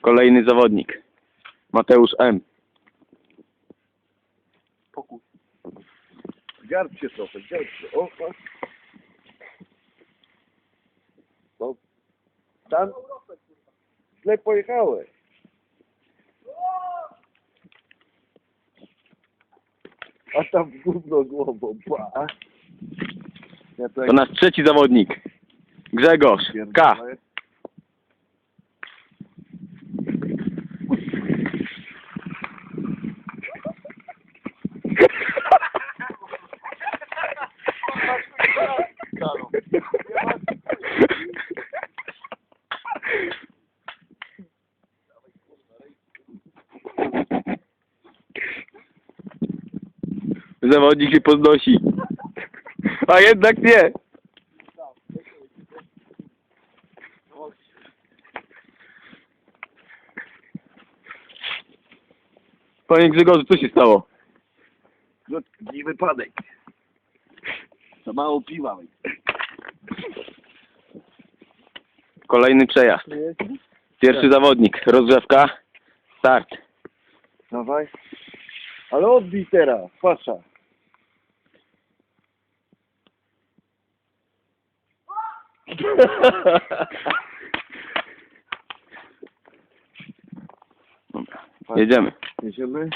Kolejny zawodnik. Mateusz M. Pokój. Garb się trochę, garb się. O, patrz. No. Tam źle pojechałeś. A tam gówno głową, pa. Ja to To nasz trzeci zawodnik. Grzegorz K. Zawodnik się podnosi. A jednak nie. Panie Grzegorzu, co się stało? Krótki wypadek. Za mało piwa. Kolejny przejazd. Pierwszy zawodnik. Rozgrzewka. Start. Dawaj. Ale odbij teraz, pasza. Dobra, jedziemy. Jedziemy.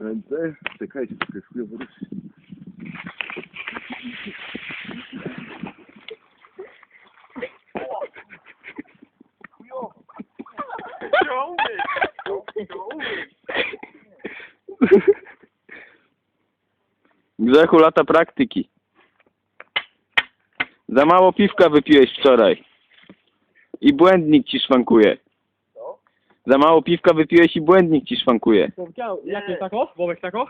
Ręce. Czekajcie, trochę chujowo ruszyć. Grzechu lata praktyki. Za mało piwka wypiłeś wczoraj. I błędnik ci szwankuje. Za mało piwka wypiłeś i błędnik ci szwankuje. Jakie tako? Bobek tako?